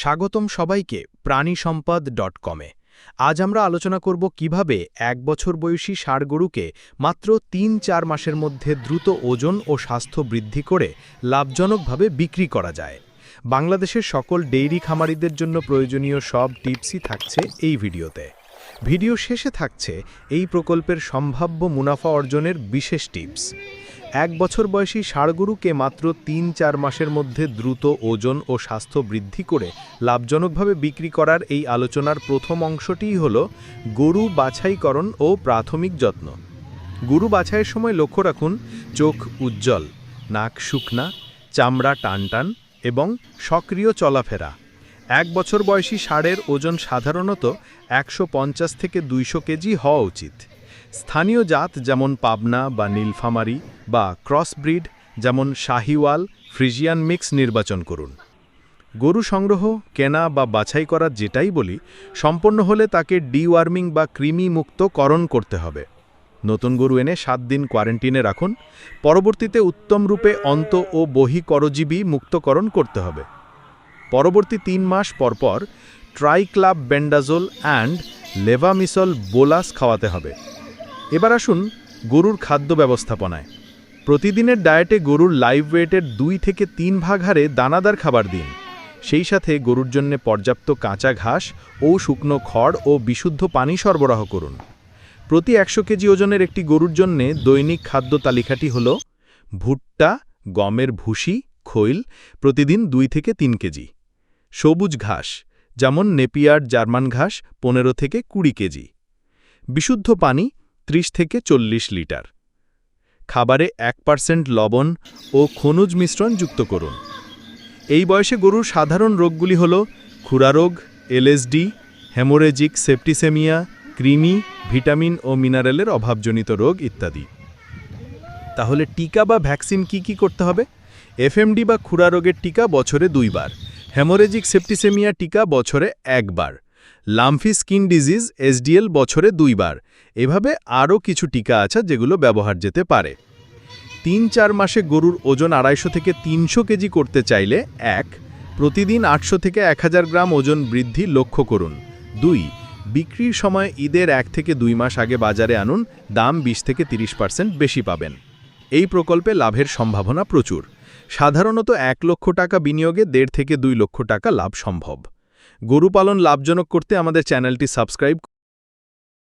স্বাগতম সবাইকে প্রাণী সম্পদ ডট কমে আজ আমরা আলোচনা করব কীভাবে এক বছর বয়সী ষাঁড় গরুকে মাত্র তিন চার মাসের মধ্যে দ্রুত ওজন ও স্বাস্থ্য বৃদ্ধি করে লাভজনকভাবে বিক্রি করা যায়। বাংলাদেশের সকল ডেইরি খামারিদের জন্য প্রয়োজনীয় সব টিপসই থাকছে এই ভিডিওতে। ভিডিও শেষে থাকছে এই প্রকল্পের সম্ভাব্য মুনাফা অর্জনের বিশেষ টিপস। এক বছর বয়সী ষাঁড়গরুকে মাত্র তিন চার মাসের মধ্যে দ্রুত ওজন ও স্বাস্থ্য বৃদ্ধি করে লাভজনকভাবে বিক্রি করার এই আলোচনার প্রথম অংশটিই হল গরু বাছাইকরণ ও প্রাথমিক যত্ন। গরু বাছাইয়ের সময় লক্ষ্য রাখুন, চোখ উজ্জ্বল, নাক শুকনা, চামড়া টানটান এবং সক্রিয় চলাফেরা। এক বছর বয়সী ষাঁড়ের ওজন সাধারণত একশো পঞ্চাশ থেকে দুইশো কেজি হওয়া উচিত। স্থানীয় জাত যেমন পাবনা বা নীলফামারি বা ক্রসব্রিড, যেমন শাহিওয়াল, ফ্রিজিয়ান মিক্স নির্বাচন করুন। গরু সংগ্রহ, কেনা বা বাছাই করা যেটাই বলি, সম্পন্ন হলে তাকে ডিওয়ার্মিং বা কৃমি মুক্ত করণ করতে হবে। নতুন গরু এনে সাত দিন কোয়ারেন্টিনে রাখুন। পরবর্তীতে উত্তম রূপে অন্ত ও বহিকরজীবী মুক্তকরণ করতে হবে। পরবর্তী তিন মাস পরপর ট্রাইক্লাব বেন্ডাজোল অ্যান্ড লেভামিসল বোলাস খাওয়াতে হবে। এবার আসুন গরুর খাদ্য ব্যবস্থাপনায়। প্রতিদিনের ডায়েটে গরুর লাইভ ওয়েটের দুই থেকে তিন ভাগ হারে দানাদার খাবার দিন। সেই সাথে গরুর জন্য পর্যাপ্ত কাঁচা ঘাস ও শুকনো খড় ও বিশুদ্ধ পানি সরবরাহ করুন। প্রতি একশো কেজি ওজনের একটি গরুর জন্যে দৈনিক খাদ্য তালিকাটি হল ভুট্টা, গমের ভুসি, খৈল, প্রতিদিন দুই থেকে তিন কেজি। সবুজ ঘাস, যেমন নেপিয়ার জার্মান ঘাস, পনেরো থেকে কুড়ি কেজি। বিশুদ্ধ পানি ৩০ থেকে চল্লিশ লিটার। খাবারে এক পার্সেন্ট লবণ ও খনুজ মিশ্রণ যুক্ত করুন। এই বয়সে গরুর সাধারণ রোগগুলি হল খুরা রোগ, এলএসডি, হেমোরেজিক সেপ্টিসেমিয়া, কৃমি, ভিটামিন ও মিনারেলের অভাবজনিত রোগ ইত্যাদি। তাহলে টিকা বা ভ্যাকসিন কি কি করতে হবে? এফএমডি বা খুরা রোগের টিকা বছরে দুইবার, হেমোরেজিক সেপ্টিসেমিয়া টিকা বছরে একবার। লামফি স্কিন ডিজিজ এসডিএল বছরে দুইবার। এভাবে আরও কিছু টিকা আছে যেগুলো ব্যবহার যেতে পারে। তিন চার মাসে গরুর ওজন আড়াইশো থেকে তিনশো কেজি করতে চাইলে, এক, প্রতিদিন আটশো থেকে এক হাজার গ্রাম ওজন বৃদ্ধি লক্ষ্য করুন। দুই, বিক্রির সময় ঈদের এক থেকে দুই মাস আগে বাজারে আনুন, দাম ২০ থেকে ৩০ পার্সেন্ট বেশি পাবেন। এই প্রকল্পে লাভের সম্ভাবনা প্রচুর। সাধারণত এক লক্ষ টাকা বিনিয়োগে দেড় থেকে দুই লক্ষ টাকা লাভ সম্ভব। গরু পালন লাভজনক করতে আমাদের চ্যানেলটি সাবস্ক্রাইব